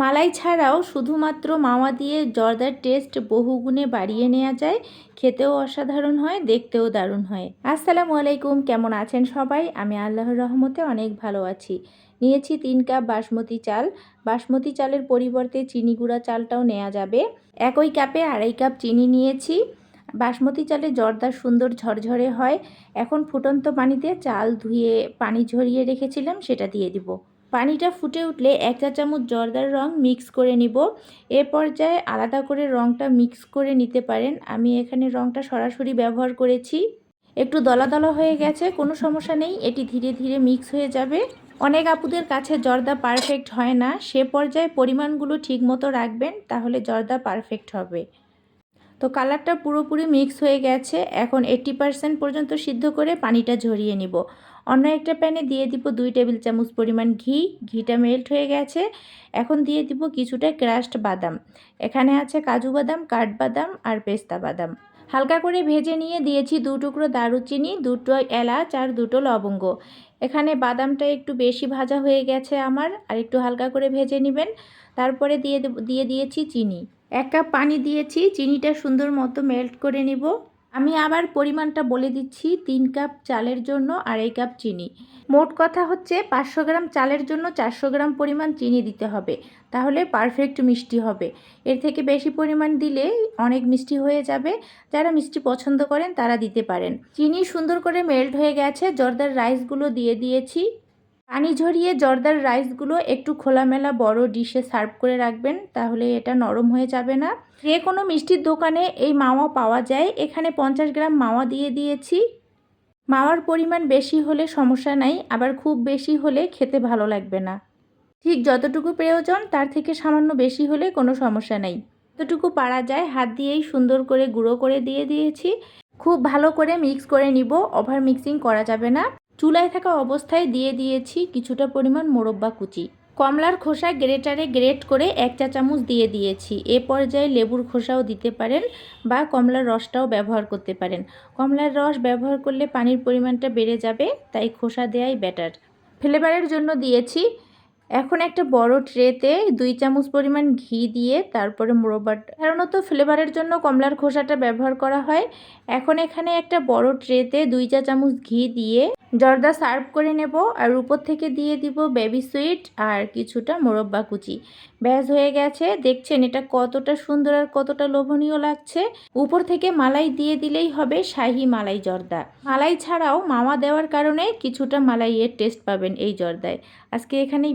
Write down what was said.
মালাই ছাড়াও শুধুমাত্র মাওয়া দিয়ে জর্দার টেস্ট বহুগুণে বাড়িয়ে নেওয়া যায়, খেতেও অসাধারণ হয়, দেখতেও দারুণ হয়। আসসালামু আলাইকুম, কেমন আছেন সবাই? আমি আল্লাহর রহমতে অনেক ভালো আছি। নিয়েছি তিন কাপ বাসমতি চাল। বাসমতি চালের পরিবর্তে চিনি গুঁড়া চালটাও নেওয়া যাবে। একই কাপে আড়াই কাপ চিনি নিয়েছি। বাসমতি চালে জর্দার সুন্দর ঝরঝরে হয়। এখন ফুটন্ত পানিতে চাল ধুয়ে পানি ঝরিয়ে রেখেছিলাম, সেটা দিয়ে দিব। পানিটা ফুটে উঠলে এক চা চামচ জর্দার রং মিক্স করে নিব। এ পর্যায়ে আলাদা করে রংটা মিক্স করে নিতে পারেন। আমি এখানে রংটা সরাসরি ব্যবহার করেছি। একটু দলা দলা হয়ে গেছে, কোনো সমস্যা নেই, এটি ধীরে ধীরে মিক্স হয়ে যাবে। অনেক আপুদের কাছে জর্দা পারফেক্ট হয় না, সে পর্যায়ে পরিমাণগুলো ঠিক মতো রাখবেন, তাহলে জর্দা পারফেক্ট হবে। তো কালারটা পুরোপুরি মিক্স হয়ে গেছে, এখন এইট্টি পারসেন্ট পর্যন্ত সিদ্ধ করে পানিটা ঝরিয়ে নিব। অন্য একটা প্যানে দিয়ে দিব দুই টেবিল চামচ পরিমাণ ঘি, ঘিটা মেল্ট হয়ে গেছে। এখন দিয়ে দিব কিছুটা ক্রাশড বাদাম। এখানে আছে কাজু বাদাম কাঠবাদাম আর পেস্তা বাদাম। হালকা করে ভেজে নিয়ে দিয়েছি দু টুকরো দারুচিনি, দুটো এলাচ আর দুটো লবঙ্গ। এখানে বাদামটা একটু বেশি ভাজা হয়ে গেছে আমার, আর একটু হালকা করে ভেজে নেবেন। তারপরে দিয়ে দিয়ে দিয়েছি চিনি। এক কাপ পানি দিয়েছি, চিনিটা সুন্দর মতো মেল্ট করে নিব। আমি আবার পরিমাণটা বলে দিচ্ছি, তিন কাপ চালের জন্য আড়াই কাপ চিনি। মোট কথা হচ্ছে পাঁচশো গ্রাম চালের জন্য চারশো গ্রাম পরিমাণ চিনি দিতে হবে, তাহলে পারফেক্ট মিষ্টি হবে। এর থেকে বেশি পরিমাণ দিলে অনেক মিষ্টি হয়ে যাবে, যারা মিষ্টি পছন্দ করেন তারা দিতে পারেন। চিনি সুন্দর করে মেল্ট হয়ে গেছে, জর্দার রাইসগুলো দিয়ে দিয়েছি। পানি ঝরিয়ে জর্দার রাইসগুলো একটু খোলামেলা বড় ডিশে সার্ভ করে রাখবেন, তাহলে এটা নরম হয়ে যাবে না। যে কোনো মিষ্টির দোকানে এই মাওয়া পাওয়া যায়। এখানে পঞ্চাশ গ্রাম মাওয়া দিয়ে দিয়েছি। মাওয়ার পরিমাণ বেশি হলে সমস্যা নাই, আবার খুব বেশি হলে খেতে ভালো লাগবে না। ঠিক যতটুকু প্রয়োজন, তার থেকে সামান্য বেশি হলে কোনো সমস্যা নাই। যতটুকু পারা যায়, হাত দিয়েই সুন্দর করে গুঁড়ো করে দিয়ে দিয়েছি। খুব ভালো করে মিক্স করে নিব, ওভার মিক্সিং করা যাবে না। চুলায় থাকা অবস্থায় দিয়ে দিয়েছি কিছুটা পরিমাণ মোরব্বা কুচি। কমলার খোসা গ্রেটারে গ্রেট করে এক চা চামচ দিয়ে দিয়েছি। এ পর্যায়ে লেবুর খোসাও দিতে পারেন বা কমলার রসটাও ব্যবহার করতে পারেন। কমলার রস ব্যবহার করলে পানির পরিমাণটা বেড়ে যাবে, তাই খোসা দেয়াই বেটার ফ্লেভারের জন্য দিয়েছি এখন একটা বড় ট্রেতে দুই চামচ পরিমাণ ঘি দিয়ে তারপরে মোরব্বাটা সাধারণত ফ্লেভারের জন্য কমলার খোসাটা ব্যবহার করা হয়। এখন এখানে একটা বড় ট্রেতে দুই চা চামচ ঘি দিয়ে জর্দা সার্ভ করে নেব আর উপর থেকে দিয়ে দিব বেবি সুইট আর কিছুটা মোরব্বা কুচি। ব্যাস, হয়ে গেছে। দেখছেন এটা কতটা সুন্দর আর কতটা লোভনীয় লাগছে। উপর থেকে মালাই দিয়ে দিলেই হবে শাহি মালাই জর্দা। মালাই ছাড়াও মামা দেওয়ার কারণে কিছুটা মালাইয়ের টেস্ট পাবেন এই জর্দায়। আজকে এখানেই